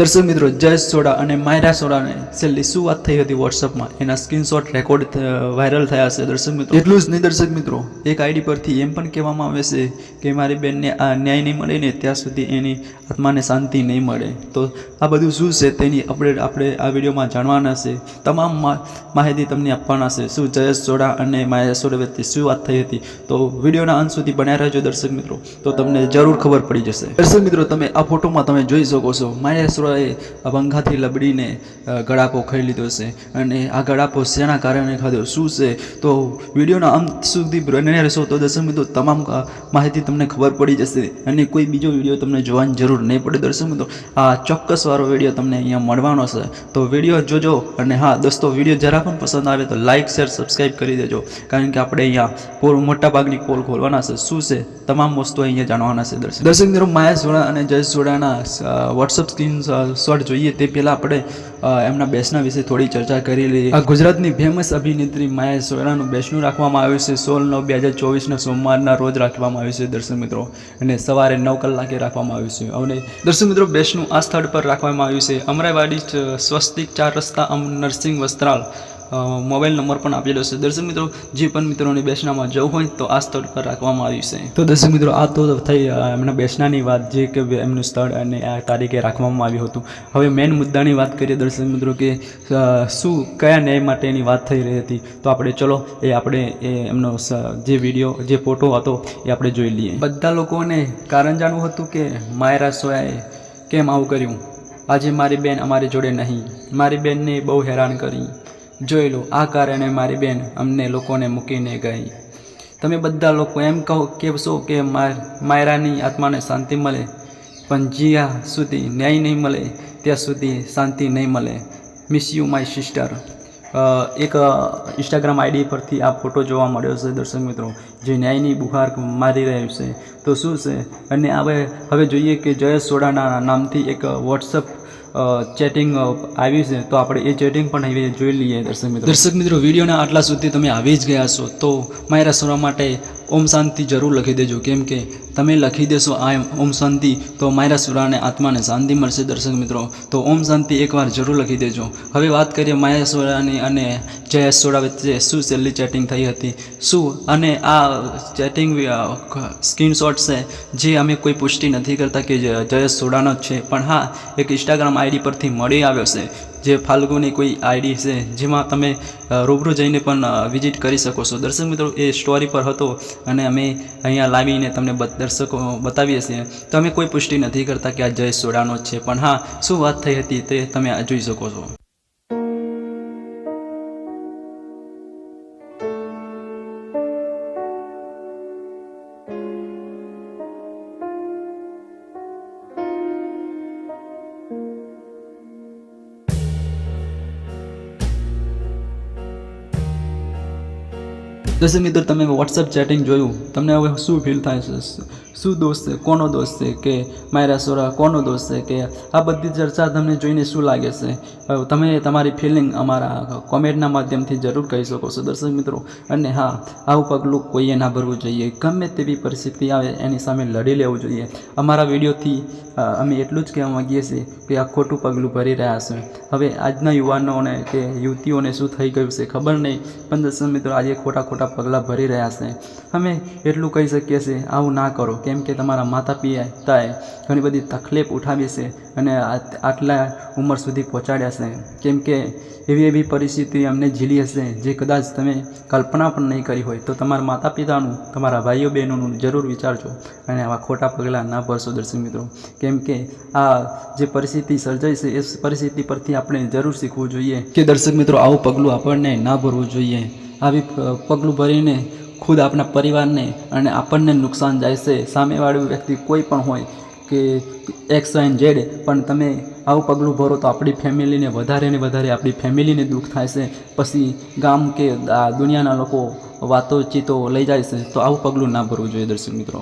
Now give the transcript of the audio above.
દર્શક મિત્રો જયેશ સોડા અને માયરા સોડાને છેલ્લી શું વાત થઈ હતી વોટ્સઅપમાં એના સ્ક્રીનશોટ રેકોર્ડ વાયરલ થયા છે દર્શક મિત્રો. એટલું જ નહીં દર્શક મિત્રો. એક આઈડી પરથી એમ પણ કહેવામાં આવે છે કે મારી બેનને આ ન્યાય નહીં મળે ને ત્યાં સુધી એની આત્માને શાંતિ નહીં મળે. તો આ બધું શું છે તેની અપડેટ આપણે આ વિડીયોમાં જાણવાના છે. તમામ માહિતી તમને આપવાના છે. શું જયેશ સોડા અને માયા સોડા વચ્ચે શું વાત થઈ હતી? તો વિડીયોના અંત સુધી બન્યા રહેજો દર્શક મિત્રો. તો તમને જરૂર ખબર પડી જશે. દર્શક મિત્રો તમે આ ફોટોમાં તમે જોઈ શકો છો. માયા સોડાએ આ પંખાથી લબડીને ગળાપો ખાઈ લીધો છે. અને આ ગળાપો શેના કારણે ખાધો? શું છે? તો વિડીયોના અંત સુધી બને રહેશો તો દર્શક મિત્રો, તમામ માહિતી તમને ખબર પડી જશે. અને કોઈ બીજો વીડિયો તમને જોવાની જરૂર નહીં પડે દર્શક મિત્રો. આ ચોક્કસ વાળો વીડિયો તમને અહીંયા મળવાનો છે. તો વીડિયો જોજો. અને હા, દોસ્તો, વીડિયો જરા પણ પસંદ આવે તો લાઇક શેર, સબસ્ક્રાઈબ કરી દેજો. કારણ કે આપણે અહીંયા પોલ મોટા ભાગની પોલ ખોલવાના છે. શું છે? તમામ વસ્તુઓ અહીંયા જાણવાના છે દર્શક દર્શક મિત્રો, માયા સોડા અને જય સોડાના વોટ્સઅપ સ્ક્રીન શોટ જોઈએ તે પહેલાં આપણે એમના બેસના વિશે થોડી ચર્ચા કરી લઈએ. ગુજરાતની ફેમસ અભિનેત્રી માયા સોયરાનું બેસનું રાખવામાં આવ્યું છે. સોળ નવ બે હજાર ચોવીસના સોમવારના રોજ રાખવામાં આવ્યું છે દર્શક મિત્રો. અને સવારે નવ કલાકે રાખવામાં આવ્યું છે. અને દર્શક મિત્રો, બેસનું આ સ્થળ પર રાખવામાં આવ્યું છે. અમરાઈવાડી સ્વસ્તિક ચાર રસ્તા અમ નરસિંહ વસ્ત્રાલ. મોબાઈલ નંબર પણ આપેલો છે. દર્શક મિત્રો, જે પણ મિત્રોને બેસનામાં જવું હોય તો આ સ્થળ પર રાખવામાં આવ્યું છે. તો દર્શક મિત્રો, આ તો થઈ એમના બેસનાની વાત જે કે એમનું સ્થળ અને આ તારીખે રાખવામાં આવ્યું હતું. હવે મેઇન મુદ્દાની વાત કરીએ દર્શક મિત્રો કે શું કયા ન્યાય માટેની વાત થઈ રહી હતી? તો આપણે ચલો, એ આપણે એમનો જે વીડિયો જે ફોટો હતો, એ આપણે જોઈ લઈએ. બધા લોકોને કારણ જાણવું હતું કે, માયરા સોયાએ કેમ આવું કર્યું? આજે મારી બેન અમારી જોડે નહીં. મારી બેનને બહુ હેરાન કરી. જોઈ લો, આ કારણે મારી બેન અમને લોકોને મૂકીને ગઈ. તમે બધા લોકો એમ કહો કે માર માયરાની આત્માને શાંતિ મળે, પણ જ્યાં સુધી ન્યાય નહીં મળે, ત્યાં સુધી શાંતિ નહીં મળે. મિસ યુ માય સિસ્ટર એક ઇન્સ્ટાગ્રામ આઈડી પરથી આ ફોટો જોવા મળ્યો છે, દર્શક મિત્રો. જે ન્યાયની બુહાર મારી રહ્યું છે. તો શું છે? અને હવે હવે જોઈએ કે જયેશ સોડાના નામથી એક વોટ્સઅપ ચેટિંગ આવી છે, તો આપણે એ ચેટિંગ પણ હવે જોઈ લઈએ દર્શક મિત્રો. દર્શક મિત્રો, વિડીયોના આટલા સુધી તમે આવી જ ગયા છો, તો માયરા સોડા માટે ઓમ શાંતિ જરૂર લખી દેજો. કેમ કે તમે લખી દેશો, આ ઓમ શાંતિ, તો માયરા સુરાને, આત્માને શાંતિ મળશે દર્શક મિત્રો. તો ઓમ શાંતિ એકવાર જરૂર લખી દેજો. હવે વાત કરીએ માયા સુરાની અને જયેશ સોડા વચ્ચે શું છેલ્લી ચેટિંગ થઈ હતી? શું? અને આ ચેટિંગ સ્ક્રીનશોટ છે, જે અમે કોઈ પુષ્ટિ નથી કરતા કે જયેશ સોડાનો જ છે. પણ હા, એક ઇન્સ્ટાગ્રામ આઈડી પરથી મળી આવ્યો છે. જે ફાલ્ગુની કોઈ આઈડી છે જેમાં તમે રૂબરૂ જઈને પણ વિઝિટ કરી શકો છો. દર્શક મિત્રો, એ સ્ટોરી પર હતો અને અમે અહીંયા લાવીને તમને દર્શકો બતાવીએ છીએ. તો અમે કોઈ પુષ્ટિ નથી કરતા કે આ જય સોડાનો છે. પણ હા, શું વાત થઈ હતી તે તમે જોઈ શકો છો. દર્શક મિત્રો તમે વોટ્સઅપ ચેટિંગ જોયું, તમને હવે શું ફીલ થાય છે? શું દોષ છે? કોનો દોષ છે કે માયરા સોરા, કોનો દોષ છે કે આ બધી ચર્ચા તમને જોઈને શું લાગે છે? તમે તમારી ફિલિંગ અમારા કોમેન્ટના માધ્યમથી જરૂર કહી શકો છો, દર્શક મિત્રો. અને હા, આવું પગલું કોઈએ ના ભરવું જોઈએ. ગમે તેવી પરિસ્થિતિ આવે, એની સામે લડી લેવું જોઈએ. અમારા વિડીયોથી અમે એટલું જ કહેવા માગીએ છીએ કે આ ખોટું પગલું ભરી રહ્યા છે. હવે આજના યુવાનોને કે યુવતીઓને શું થઈ ગયું છે ખબર નહીં. પણ દર્શક મિત્રો, આજે ખોટા ખોટા પગલાં ભરી રહ્યા છે. અમે એટલું કહી શકીએ છીએ, આવું ના કરો. કેમ કે તમારા માતા પિતાએ ઘણી બધી તકલીફ ઉઠાવી છે અને આટલા ઉંમર સુધી પહોંચાડ્યા છે. કેમ કે એવી એવી પરિસ્થિતિ અમને ઝીલી હશે જે કદાચ તમે કલ્પના પણ નહીં કરી હોય. તો તમારા માતા પિતાનું, તમારા ભાઈઓ બહેનોનું જરૂર વિચારજો અને આવા ખોટા પગલાં ના ભરશો દર્શક મિત્રો. કેમ કે આ જે પરિસ્થિતિ સર્જાઈ છે, એ પરિસ્થિતિ પરથી આપણે જરૂર શીખવું જોઈએ કે દર્શક મિત્રો, આવું પગલું આપણને ના ભરવું જોઈએ. આવી પગલું ભરીને ખુદ આપણા પરિવારને અને આપણને નુકસાન જાય છે. સામેવાળું વ્યક્તિ કોઈ પણ હોય કે એક્સ, વાય, ઝેડ, પણ તમે આવું પગલું ભરો તો આપણી ફેમિલીને વધારે ને વધારે આપણી ફેમિલીને દુઃખ થાય છે. પછી ગામ કે દુનિયાના લોકો વાતો ચીતો લઈ જાય છે તો આવું પગલું ના ભરવું જોઈએ દર્શક મિત્રો.